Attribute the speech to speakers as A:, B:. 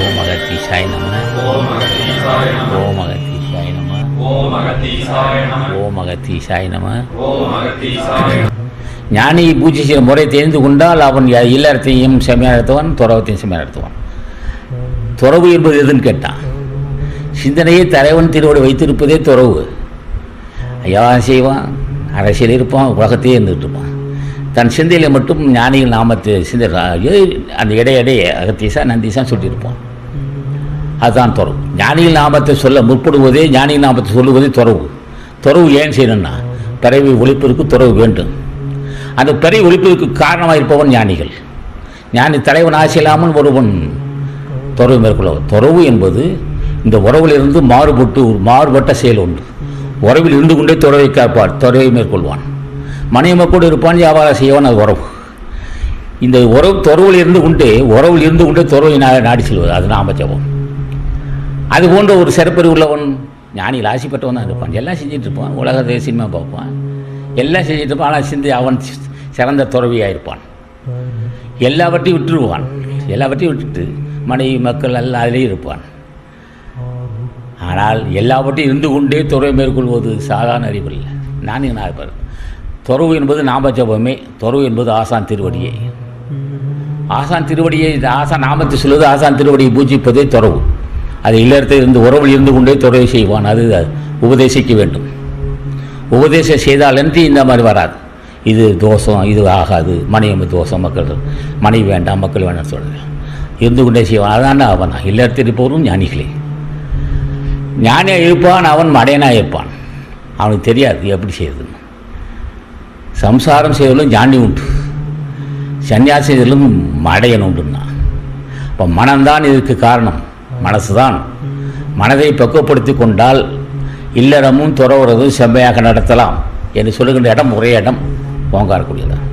A: ஓம் அகத்தீசாய நம.
B: ஓம் அகத்தீசாய நம.
A: ஓம் அகத்தீசாய நம.
B: ஓம் அகத்தீசாய நம
A: ஓம் சாய் நம
B: ஓம் அகத்தீசாய
A: ஞானியை பூஜை செய்யும் முறை தெரிந்து கொண்டால் அவன் இல்லறத்தையும் செம்மையாக நடத்துவான் துறவத்தையும் செம்மையாக நடத்துவான். துறவு என்பது எதுன்னு கேட்டான்? சிந்தனையை தலைவன் திருவோடு வைத்திருப்பதே துறவு. ஐயாவான் செய்வான்? அரசியல் இருப்பான் உலகத்தையே இருந்துகிட்டு இருப்பான். தன் சிந்தையில் மட்டும் ஞானிகள் நாமத்தை சிந்தை அந்த இடையிடையே அகத்தீசா நந்தீசான்னு சொல்லியிருப்பான். அதுதான் துறவு. ஞானிகள் நாமத்தை சொல்ல முற்படுவதே ஞானிகள் நாமத்தை சொல்லுவதே துறவு. துறவு ஏன் செய்யணும்னா பிறவி ஒழிப்பதற்கு துறவு வேண்டும். அந்த பிறவி ஒழிப்பதற்கு காரணமாக இருப்பவன் ஞானிகள். ஞானி தலைவன் ஆசையில்லாமல் ஒருவன் துறவு மேற்கொள்ள துறவு என்பது இந்த உறவிலிருந்து மாறுபட்டு மாறுபட்ட செயல் உண்டு உறவில் இருந்து கொண்டே துறவை காப்பார் துறவை மேற்கொள்வான். மனைவி இருப்பான் வியாபாரம் செய்வான் அது உறவு. இந்த உறவு துறவில் இருந்து கொண்டே உறவில் இருந்து கொண்டே துறவை நாடி செல்வது அது நாம ஜபம். அது போன்ற ஒரு சிறப்பறி உள்ளவன் ஞானியில் ஆசைப்பட்டவன் தான் இருப்பான். எல்லாம் செஞ்சுட்டு இருப்பான். உலகத்தை சினிமா பார்ப்பான். எல்லாம் செஞ்சுட்டு இருப்பான். ஆனால் சிந்தி அவன் சிறந்த துறவியாக இருப்பான். எல்லாவற்றையும் விட்டுருவான். எல்லாவற்றையும் விட்டுட்டு மனைவி மக்கள் எல்லாம் அதிலே இருப்பான். ஆனால் எல்லாவற்றையும் இருந்து கொண்டே துறவை மேற்கொள்வது சாதாரண அறிவில்லை நானே நாயப்பர் துறவு என்பது நாம ஜபமே துறவு என்பது ஆசான் திருவடியே. ஆசான் திருவடியை ஆசான் நாமத்தை சொல்வது ஆசான் திருவடியை பூஜிப்பதே துறவு. அது இல்லறத்தில் இருந்து உறவில் இருந்து கொண்டே துறவை செய்வான். அது உபதேசிக்க வேண்டும். உபதேசம் செய்தாலன்றி இந்த மாதிரி வராது. இது தோஷம் இது ஆகாது. மனைவி தோஷம் மக்கள் மனைவி வேண்டாம் மக்கள் வேண்டாம் சொல்கிறேன் இருந்து கொண்டே செய்வான். அதான் அவன்? இல்லறத்தில் இருப்பவரும் ஞானிகளே. ஞானியாக இருப்பான் அவன் மடையனாக இருப்பான். அவனுக்கு தெரியாது எப்படி செய்யறதுன்னு. சம்சாரம் செய்வதிலும் ஞானி உண்டு. சன்னியாசி செய்வதிலும் மடையன் உண்டுன்னா. இப்போ மனம்தான் இதுக்கு காரணம். மனசு தான் மனதை பக்குவப்படுத்தி கொண்டால் இல்லறமும் துறவுறதும் செம்மையாக நடத்தலாம் என்று சொல்லுகின்ற இடம் ஒரே இடம் ஓங்காரக்கூடியதான்